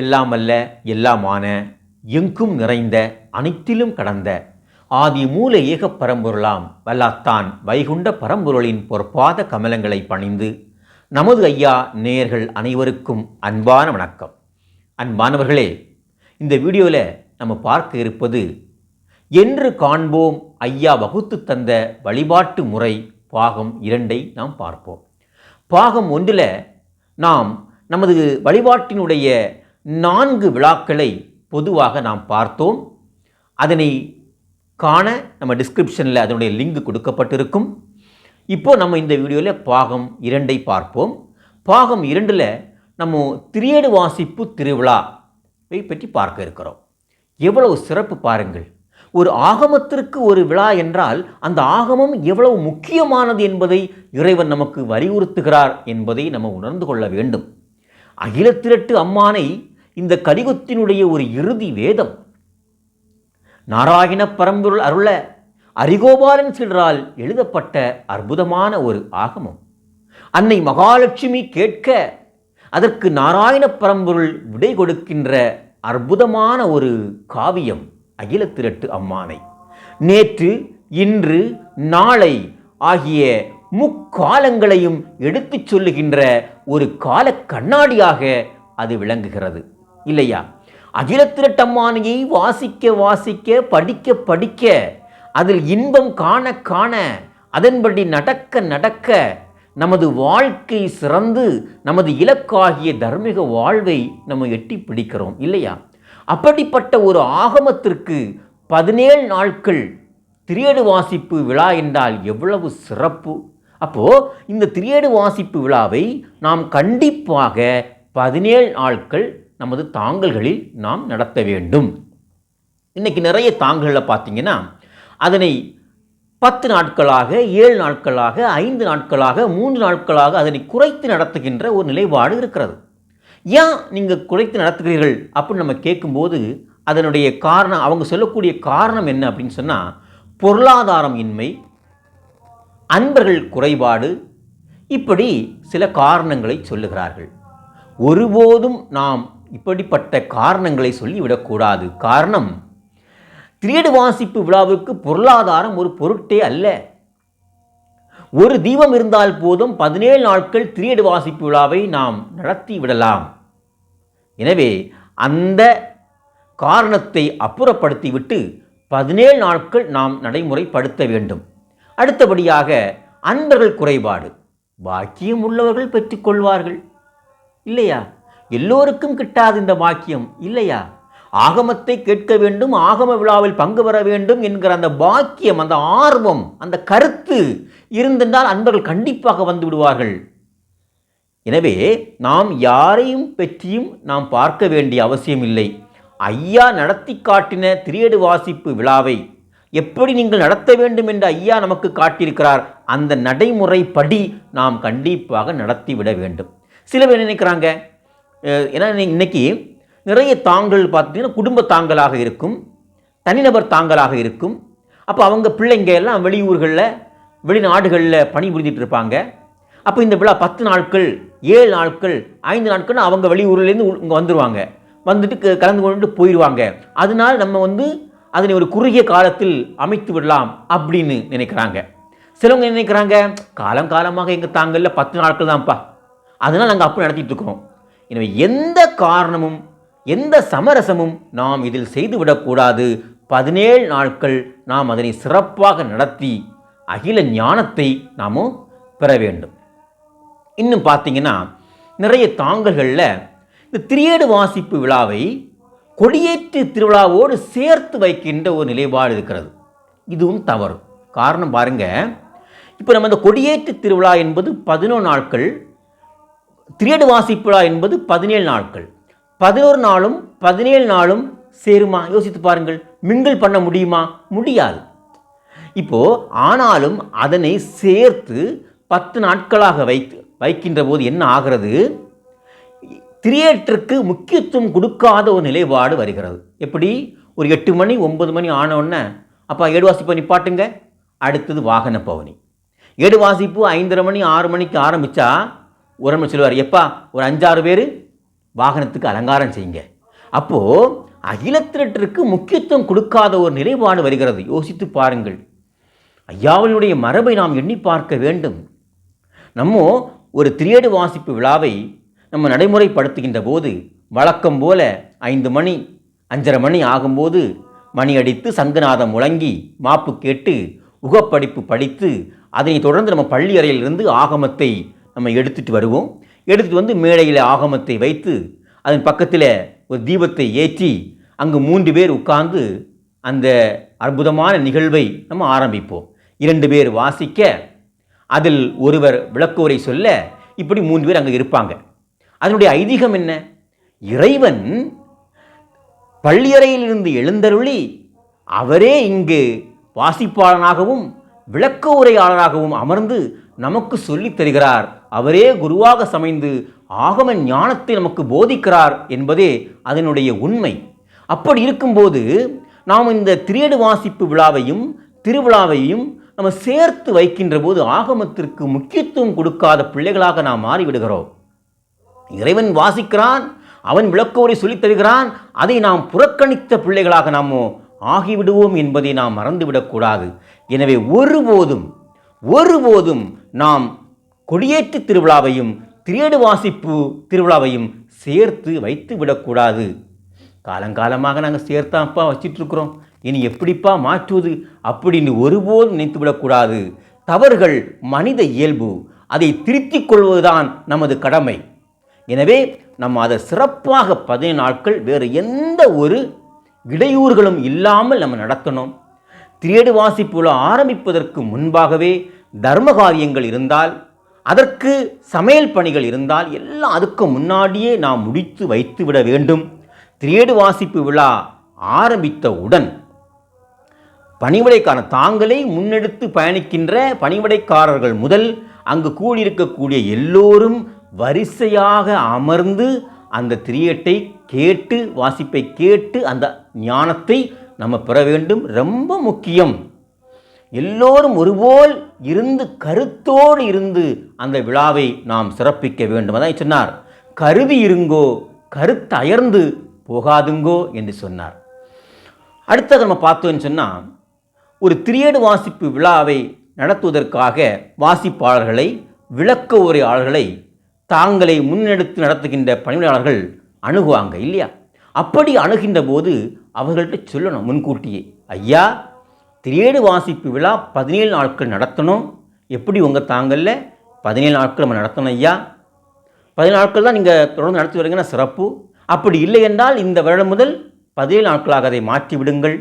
எல்லாம் எல்லாமான எங்கும் நிறைந்த அனைத்திலும் கடந்த ஆதி மூல ஏகப் பரம்பொருளாம் வல்லாத்தான் வைகுண்ட பரம்பொருளின் பொற்பாத கமலங்களை பணிந்து நமது ஐயா நேயர்கள் அனைவருக்கும் அன்பான வணக்கம். அன்பானவர்களே இந்த வீடியோவில் நம்ம பார்க்க இருப்பது என்று காண்போம் ஐயா வகுத்து தந்த வழிபாட்டு முறை பாகம் இரண்டை நாம் பார்ப்போம். பாகம் ஒன்றில் நாம் நமது வழிபாட்டினுடைய நான்கு விழாக்களை பொதுவாக நாம் பார்த்தோம். அதனை காண நம்ம டிஸ்கிரிப்ஷனில் அதனுடைய லிங்க் கொடுக்கப்பட்டிருக்கும். இப்போது நம்ம இந்த வீடியோவில் பாகம் இரண்டை பார்ப்போம். பாகம் இரண்டில் நம்ம திரியேடு வாசிப்பு திருவிழா பற்றி பார்க்க இருக்கிறோம். எவ்வளவு சிறப்பு பாருங்கள். ஒரு ஆகமத்திற்கு ஒரு விழா என்றால் அந்த ஆகமம் எவ்வளவு முக்கியமானது என்பதை இறைவன் நமக்கு வலியுறுத்துகிறார் என்பதை நம்ம உணர்ந்து கொள்ள வேண்டும். அகிலத்திரட்டு அம்மானை இந்த கலிகுத்தினுடைய ஒரு இறுதி வேதம். நாராயண பரம்பொருள் அருள அரிகோபாலன் சிலரால் எழுதப்பட்ட அற்புதமான ஒரு ஆகமம். அன்னை மகாலட்சுமி கேட்க அதற்கு நாராயண பரம்பொருள் விடை கொடுக்கின்ற அற்புதமான ஒரு காவியம் அகில திரட்டு அம்மானை. நேற்று இன்று நாளை ஆகிய முக்காலங்களையும் எடுத்துச் சொல்லுகின்ற ஒரு கால கண்ணாடியாக அது விளங்குகிறது. இல்லையா? அகிலத்திரட்டம்மானையை வாசிக்க வாசிக்க படிக்க படிக்க அதில் இன்பம் காண காண அதன்படி நடக்க நடக்க நமது வாழ்க்கை சிறந்து நமது இலக்காகிய தர்மிக வாழ்வை நம்ம எட்டி பிடிக்கிறோம் இல்லையா? அப்படிப்பட்ட ஒரு ஆகமத்திற்கு பதினேழு நாட்கள் திரியேடு வாசிப்பு விழா என்றால் எவ்வளவு சிறப்பு? அப்போது இந்த திரியேடு வாசிப்பு விழாவை நாம் கண்டிப்பாக பதினேழு நாட்கள் நமது தாங்கல்களில் நாம் நடத்த வேண்டும். இன்றைக்கி நிறைய தாங்கல்களில் பார்த்தீங்கன்னா அதனை பத்து நாட்களாக ஏழு நாட்களாக ஐந்து நாட்களாக மூன்று நாட்களாக அதனை குறைத்து நடத்துகின்ற ஒரு நிலைப்பாடு இருக்கிறது. ஏன் நீங்கள் குறைத்து நடத்துகிறீர்கள் அப்படின்னு நம்ம கேட்கும்போது அதனுடைய காரணம் அவங்க சொல்லக்கூடிய காரணம் என்ன அப்படின்னு சொன்னால் பொருளாதாரம் இன்மை அன்பர்கள் குறைபாடு இப்படி சில காரணங்களை சொல்லுகிறார்கள். ஒருபோதும் நாம் இப்படிப்பட்ட காரணங்களை சொல்லிவிடக்கூடாது. காரணம் திரியேடு வாசிப்பு விழாவுக்கு பொருளாதாரம் ஒரு பொருட்டே அல்ல. ஒரு தீபம் இருந்தால் போதும் பதினேழு நாட்கள் திரியேடு வாசிப்பு விழாவை நாம் நடத்தி விடலாம் எனவே அந்த காரணத்தை அப்புறப்படுத்திவிட்டு பதினேழு நாட்கள் நாம் நடைமுறைப்படுத்த வேண்டும். அடுத்தபடியாக அன்பர்கள் குறைபாடு. பாக்கியம் உள்ளவர்கள் பெற்றுக்கொள்வார்கள் இல்லையா? எல்லோருக்கும் கிட்டாது இந்த பாக்கியம் இல்லையா? ஆகமத்தை கேட்க வேண்டும் ஆகம விழாவில் பங்கு பெற வேண்டும் என்கிற அந்த பாக்கியம் அந்த ஆர்வம் அந்த கருத்து இருந்திருந்தால் அன்பர்கள் கண்டிப்பாக வந்து விடுவார்கள். எனவே நாம் யாரையும் பற்றியும் நாம் பார்க்க வேண்டிய அவசியம் இல்லை. ஐயா நடத்தி காட்டின திரியேடு வாசிப்பு விழாவை எப்படி நீங்கள் நடத்த வேண்டும் என்று ஐயா நமக்கு காட்டியிருக்கிறார் அந்த நடைமுறைப்படி நாம் கண்டிப்பாக நடத்தி விட வேண்டும். சில பேர் நினைக்கிறாங்க? ஏன்னா இன்னைக்கு நிறைய தாங்கள் பார்த்தீங்கன்னா குடும்ப தாங்கலாக இருக்கும் தனிநபர் தாங்கலாக இருக்கும். அப்போ அவங்க பிள்ளைங்க எல்லாம் வெளியூர்களில் வெளிநாடுகளில் பணிபுரிஞ்சிட்டு இருப்பாங்க. அப்போ இந்த விழா பத்து நாட்கள் ஏழு நாட்கள் ஐந்து நாட்கள் அவங்க வெளியூர்லேருந்து இங்கே வந்துடுவாங்க வந்துட்டு க- கலந்து கொண்டு போயிடுவாங்க அதனால் நம்ம வந்து அதனை ஒரு குறுகிய காலத்தில் அமைத்து விடலாம் அப்படின்னு நினைக்கிறாங்க. சிலவங்க நினைக்கிறாங்க? காலம் காலமாக எங்கள் தாங்கல்ல பத்து நாட்கள் தான்ப்பா. அதனால் நாங்கள் அப்போ நடத்திட்டு இருக்கிறோம். எனவே எந்த காரணமும் எந்த சமரசமும் நாம் இதில் செய்துவிடக்கூடாது. பதினேழு நாட்கள் நாம் அதனை சிறப்பாக நடத்தி அகில ஞானத்தை நாமும் பெற வேண்டும். இன்னும் பார்த்தீங்கன்னா நிறைய தாங்கல்களில் இந்த திரியேடு வாசிப்பு விழாவை கொடியேற்று திருவிழாவோடு சேர்த்து வைக்கின்ற ஒரு நிலைப்பாடு இருக்கிறது. இதுவும் தவறு. காரணம் பாருங்கள் இப்போ நம்ம இந்த கொடியேற்று திருவிழா என்பது பதினொன்று நாட்கள் திரியேடு வாசிப்பு விழா என்பது பதினேழு நாட்கள். பதினோரு நாளும் பதினேழு நாளும் சேருமா? யோசித்து பாருங்கள். மிங்கிள் பண்ண முடியுமா? முடியாது. இப்போது ஆனாலும் அதனை சேர்த்து பத்து நாட்களாக வைத்து வைக்கின்ற போது என்ன ஆகிறது? திரியேட்டருக்கு முக்கியத்துவம் கொடுக்காத ஒரு நிலைப்பாடு வருகிறது. எப்படி? ஒரு எட்டு மணி ஒன்பது மணி ஆன உடனே அப்பா ஏடு வாசிப்பு நிப்பாட்டுங்க அடுத்தது வாகன பவனி ஏடு வாசிப்பு ஐந்தரை மணி ஆறு மணிக்கு ஆரம்பித்தா ஒரு சொல்லுவார். எப்பா ஒரு அஞ்சாறு பேர் வாகனத்துக்கு அலங்காரம் செய்யுங்க. அப்போது அகிலத்திரட்டிற்கு முக்கியத்துவம் கொடுக்காத ஒரு நிறைவாடு வருகிறது. யோசித்து பாருங்கள். ஐயாவினுடைய மரபை நாம் எண்ணி பார்க்க வேண்டும். நம்ம ஒரு திரியேடு வாசிப்பு விழாவை நம்ம நடைமுறைப்படுத்துகின்ற போது வழக்கம் போல ஐந்து மணி அஞ்சரை மணி ஆகும்போது மணி அடித்து சங்கநாதம் முழங்கி மாப்பு கேட்டு உகப்படிப்பு படித்து அதனை தொடர்ந்து நம்ம பள்ளி அறையிலிருந்து ஆகமத்தை நம்ம எடுத்துகிட்டு வருவோம். எடுத்துகிட்டு வந்து மேடையில் ஆகமத்தை வைத்து அதன் பக்கத்தில் ஒரு தீபத்தை ஏற்றி அங்கு மூன்று பேர் உட்கார்ந்து அந்த அற்புதமான நிகழ்வை நம்ம ஆரம்பிப்போம். இரண்டு பேர் வாசிக்க அதில் ஒருவர் விளக்குவரை சொல்ல இப்படி மூன்று பேர் அங்கே இருப்பாங்க. அதனுடைய ஐதீகம் என்ன? இறைவன் பள்ளியறையிலிருந்து எழுந்தருளி அவரே இங்கு வாசிப்பாளனாகவும் விளக்க உரையாளராகவும் அமர்ந்து நமக்கு சொல்லித் தருகிறார். அவரே குருவாக சமைந்து ஆகம ஞானத்தை நமக்கு போதிக்கிறார் என்பதே அதனுடைய உண்மை. அப்படி இருக்கும்போது நாம் இந்த திரேடு வாசிப்பு விழாவையும் திருவிழாவையும் நம்ம சேர்த்து வைக்கின்ற போது ஆகமத்திற்கு முக்கியத்துவம் கொடுக்காத பிள்ளைகளாக நாம் மாறிவிடுகிறோம். இறைவன் வாசிக்கிறான் அவன் விளக்கோரை சொல்லித் தருகிறான் அதை நாம் புறக்கணித்த பிள்ளைகளாக நாம் ஆகிவிடுவோம் என்பதை நாம் மறந்துவிடக்கூடாது. எனவே ஒருபோதும் ஒருபோதும் நாம் கொடியேற்று திருவிழாவையும் திரேடு வாசிப்பு திருவிழாவையும் சேர்த்து வைத்து விடக்கூடாது. காலங்காலமாக நாங்கள் சேர்த்தாப்பா வச்சிட்ருக்குறோம். இனி எப்படிப்பா மாற்றுவது அப்படின்னு ஒருபோதும் நினைத்து விடக்கூடாது. தவறுகள் மனித இயல்பு. அதை திருத்திக் கொள்வதுதான் நமது கடமை. எனவே நம்ம அதை சிறப்பாக பதினைந்து நாட்கள் வேறு எந்த ஒரு இடையூறுகளும் இல்லாமல் நம்ம நடத்தணும். திரேடு வாசிப்புல ஆரம்பிப்பதற்கு முன்பாகவே தர்ம காரியங்கள் இருந்தால் அதற்கு சமையல் பணிகள் இருந்தால் எல்லாம் அதுக்கு முன்னாடியே நாம் முடித்து வைத்து விட வேண்டும். திரியேடு வாசிப்பு விழா ஆரம்பித்தவுடன் பணிவிடைக்கான தாங்களே முன்னெடுத்து பயணிக்கின்ற பணிவிடைக்காரர்கள் முதல் அங்கு கூடியிருக்கக்கூடிய எல்லோரும் வரிசையாக அமர்ந்து அந்த திரியேட்டை கேட்டு வாசிப்பை கேட்டு அந்த ஞானத்தை நம்ம பெற வேண்டும். ரொம்ப முக்கியம். எல்லோரும் ஒருபோல் இருந்து கருத்தோடு இருந்து அந்த விழாவை நாம் சிறப்பிக்க வேண்டும் அதான் சொன்னார் கருதி இருங்கோ கருத்தயர்ந்து போகாதுங்கோ என்று சொன்னார். அடுத்தது நம்ம பார்த்தோன்னு சொன்னால் ஒரு திரியேடு வாசிப்பு விழாவை நடத்துவதற்காக வாசிப்பாளர்களை விளக்க உரையாளர்களை தாங்களை முன்னெடுத்து நடத்துகின்ற பணியாளர்கள் அணுகுவாங்க இல்லையா? அப்படி அணுகின்ற போது அவர்கள்ட்ட சொல்லணும் முன்கூட்டியே ஐயா திரியேடு வாசிப்பு விழா பதினேழு நாட்கள் நடத்தணும். எப்படி உங்கள் தாங்களில்? பதினேழு நாட்கள் நம்ம நடத்தணும் ஐயா. பதினேழு நாட்கள் தான் நீங்கள் தொடர்ந்து நடத்தி வரீங்கன்னா சிறப்பு. அப்படி இல்லை என்றால் இந்த வருடம் முதல் பதினேழு நாட்களாக அதை மாற்றி விடுங்கள்.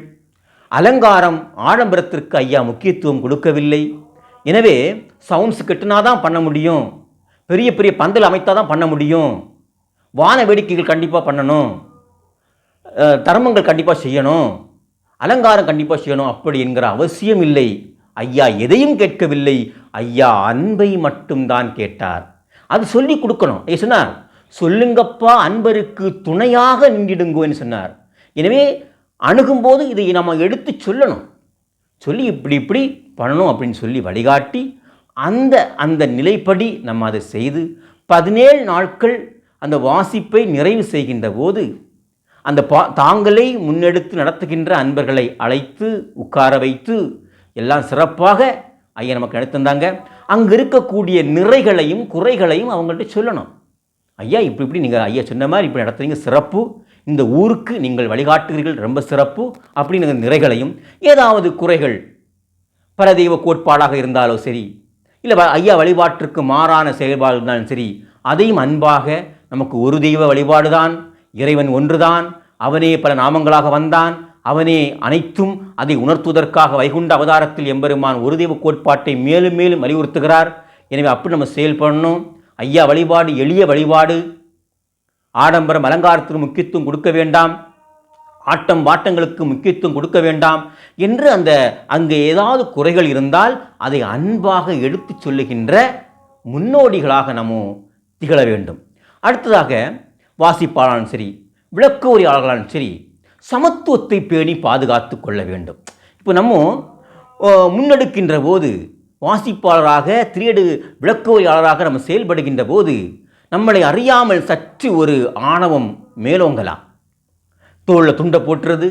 அலங்காரம் ஆடம்பரத்திற்கு ஐயா முக்கியத்துவம் கொடுக்கவில்லை. எனவே சவுண்ட்ஸ் கெட்டுனா தான் பண்ண முடியும். பெரிய பெரிய பந்தல் அமைத்தால் தான் பண்ண முடியும். வான வேடிக்கைகள் கண்டிப்பாக பண்ணணும். தர்மங்கள் கண்டிப்பாக செய்யணும். அலங்காரம் கண்டிப்பாக செய்யணும் அப்படி என்கிற அவசியம் இல்லை. ஐயா எதையும் கேட்கவில்லை. ஐயா அன்பை மட்டும்தான் கேட்டார். அது சொல்லி கொடுக்கணும். ஐயா சொன்னார் சொல்லுங்கப்பா அன்பருக்கு துணையாக நின்றிடுங்கோன்னு சொன்னார். எனவே அணுகும்போது இதை நம்ம எடுத்து சொல்லணும். சொல்லி இப்படி இப்படி பண்ணணும் அப்படின்னு சொல்லி வழிகாட்டி அந்த அந்த நிலைப்படி நம்ம அதை செய்து பதினேழு நாட்கள் அந்த வாசிப்பை நிறைவு செய்கின்ற போது அந்த பா தாங்களே முன்னெடுத்து நடத்துகின்ற அன்பர்களை அழைத்து உட்கார வைத்து எல்லாம் சிறப்பாக ஐயா நமக்கு எடுத்திருந்தாங்க அங்கே இருக்கக்கூடிய நிறைகளையும் குறைகளையும் அவங்கள்ட்ட சொல்லணும். ஐயா இப்படி இப்படி நீங்கள் ஐயா சொன்ன மாதிரி இப்படி நடத்துறீங்க சிறப்பு. இந்த ஊருக்கு நீங்கள் வழிகாட்டுகிறீர்கள் ரொம்ப சிறப்பு. அப்படின்னு நிறைகளையும் ஏதாவது குறைகள் பரதெய்வ கோட்பாடாக இருந்தாலோ சரி இல்லை வ- ஐயா வழிபாட்டிற்கு மாறான செயல்பாடு இருந்தாலும் சரி அதையும் அன்பாக நமக்கு ஒரு தெய்வ வழிபாடுதான் இறைவன் ஒன்றுதான் அவனே பல நாமங்களாக வந்தான் அவனே அனைத்தும் அதை உணர்த்துவதற்காக வைகுண்ட அவதாரத்தில் எம்பெருமான் ஒரு தெய்வ கோட்பாட்டை மேலும் மேலும் வலியுறுத்துகிறார். எனவே அப்படி நம்ம செயல்படணும் ஐயா வழிபாடு எளிய வழிபாடு. ஆடம்பரம் அலங்காரத்திற்கு முக்கியத்துவம் கொடுக்க வேண்டாம். ஆட்டம் பாட்டங்களுக்கு முக்கியத்துவம் கொடுக்க வேண்டாம் என்று அந்த அங்கே ஏதாவது குறைகள் இருந்தால் அதை அன்பாக எடுத்துச் சொல்லுகின்ற முன்னோடிகளாக நம்ம திகழ வேண்டும். அடுத்ததாக வாசிப்பாளாலும் சரி விளக்க உரையாளர்களாலும் சரி சமத்துவத்தை பேணி பாதுகாத்து கொள்ள வேண்டும். இப்போ நம்ம முன்னெடுக்கின்ற போது வாசிப்பாளராக திரியடு விளக்குவையாளராக நம்ம செயல்படுகின்ற போது நம்மளை அறியாமல் சற்று ஒரு ஆணவம் மேலோங்கலாம். தோளில் துண்டை போட்டுறது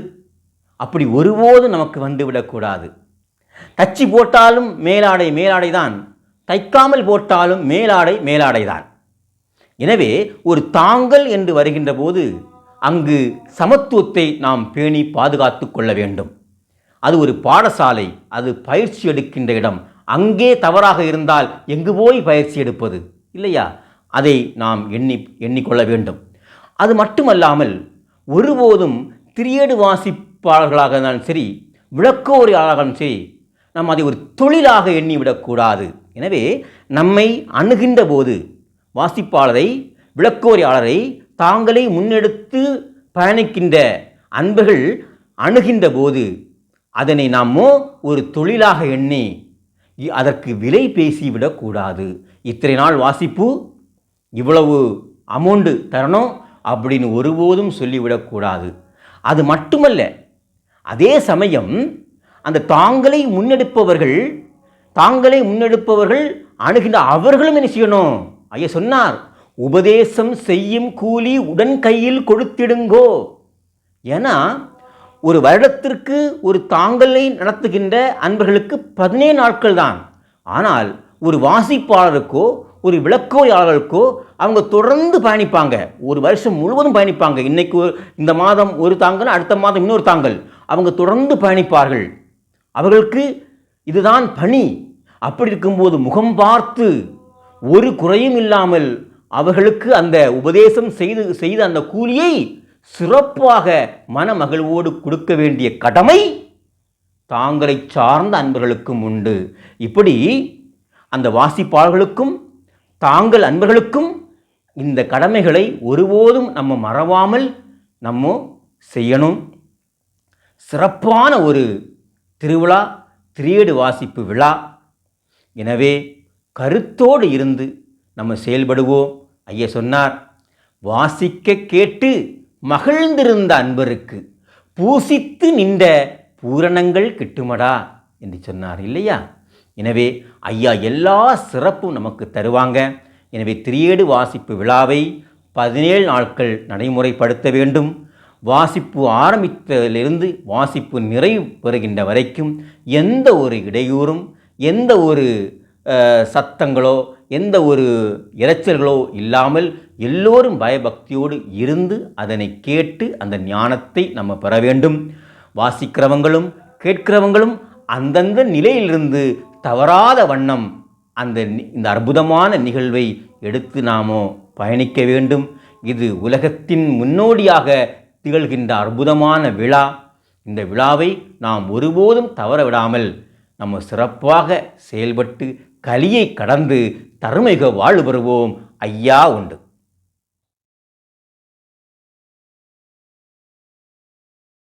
அப்படி ஒருபோதும் நமக்கு வந்து விடக்கூடாது. தச்சு போட்டாலும் மேலாடை மேலாடை தான் தைக்காமல் போட்டாலும் மேலாடை மேலாடை தான் எனவே ஒரு தாங்கல் என்று வருகின்ற போது அங்கு சமத்துவத்தை நாம் பேணி பாதுகாத்து கொள்ள வேண்டும். அது ஒரு பாடசாலை அது பயிற்சி எடுக்கின்ற இடம். அங்கே தவறாக இருந்தால் எங்கு போய் பயிற்சி எடுப்பது? இல்லையா? அதை நாம் எண்ணி எண்ணிக்கொள்ள வேண்டும். அது மட்டுமல்லாமல் ஒருபோதும் திரியேடு வாசிப்பாளர்களாக இருந்தாலும் சரி விளக்கோரியாளர்களும் சரி நாம் அதை ஒரு தொழிலாக எண்ணிவிடக்கூடாது. எனவே நம்மை அணுகின்ற போது வாசிப்பாளரை விளக்கோரியாளரை தாங்களே முன்னெடுத்து பயணிக்கின்ற அன்பர்கள் அணுகின்ற போது அதனை நாமோ ஒரு தொழிலாக எண்ணி அதற்கு விலை பேசிவிடக்கூடாது இத்தனை நாள் வாசிப்பு இவ்வளவு அமௌண்ட்டு தரணும் அப்படின்னு ஒருபோதும் சொல்லிவிடக்கூடாது அது மட்டுமல்ல அதே சமயம் அந்த தாங்களை முன்னெடுப்பவர்கள் தாங்களை முன்னெடுப்பவர்கள் அணுகின்ற அவர்களும் என்ன செய்யணும்? ஐயா சொன்னார் உபதேசம் செய்யும் கூலி உடன் கையில் கொடுத்திடுங்கோ. ஏன்னா ஒரு வருடத்திற்கு ஒரு தாங்கலை நடத்துகின்ற அன்பர்களுக்கு பதினேழு நாட்கள் தான். ஆனால் ஒரு வாசிப்பாளருக்கோ ஒரு விளக்கோயாளர்களுக்கோ அவங்க தொடர்ந்து பயணிப்பாங்க. ஒரு வருஷம் முழுவதும் பயணிப்பாங்க. இன்னைக்கு ஒரு- இந்த மாதம் ஒரு தாங்கல் அடுத்த மாதம் இன்னொரு தாங்கல். அவங்க தொடர்ந்து பயணிப்பார்கள். அவர்களுக்கு இதுதான் பணி. அப்படி இருக்கும்போது முகம் பார்த்து ஒரு குறையும் இல்லாமல் அவர்களுக்கு அந்த உபதேசம் செய்து செய்த அந்த கூலியை சிறப்பாக மனமகிழ்வோடு கொடுக்க வேண்டிய கடமை தாங்களை சார்ந்த அன்பர்களுக்கும் உண்டு. இப்படி அந்த வாசிப்பாளர்களுக்கும் தாங்கள் அன்பர்களுக்கும் இந்த கடமைகளை ஒருபோதும் நம்ம மறவாமல் நம்ம செய்யணும். சிறப்பான ஒரு திருவிழா திரியேடு வாசிப்பு விழா. எனவே கருத்தோடு இருந்து நம்ம செயல்படுவோம். ஐயா சொன்னார் வாசிக்க கேட்டு மகிழ்ந்திருந்த அன்பருக்கு பூசித்து நின்ற பூரணங்கள் கிட்டுமடா என்று சொன்னார் இல்லையா? எனவே ஐயா எல்லா சிறப்பும் நமக்கு தருவாங்க. எனவே திரியேடு வாசிப்பு விழாவை பதினேழு நாட்கள் நடைமுறைப்படுத்த வேண்டும். வாசிப்பு ஆரம்பித்ததிலிருந்து வாசிப்பு நிறைவு பெறுகின்ற வரைக்கும் எந்த ஒரு இடையூறும் எந்த ஒரு சத்தங்களோ எந்த ஒரு இரைச்சல்களோ இல்லாமல் எல்லோரும் பயபக்தியோடு இருந்து அதனை கேட்டு அந்த ஞானத்தை நம்ம பெற வேண்டும். வாசிக்கிறவங்களும் கேட்கிறவங்களும் அந்தந்த நிலையிலிருந்து தவறாத வண்ணம் அந்த இந்த அற்புதமான நிகழ்வை எடுத்து நாமோ பயணிக்க வேண்டும். இது உலகத்தின் முன்னோடியாக திகழ்கின்ற அற்புதமான விழா. இந்த விழாவை நாம் ஒருபோதும் தவற விடாமல் நம்ம சிறப்பாக செயல்பட்டு கலியை கடந்து தருமைக வாழ்வு பெறுவோம். ஐயா உண்டு.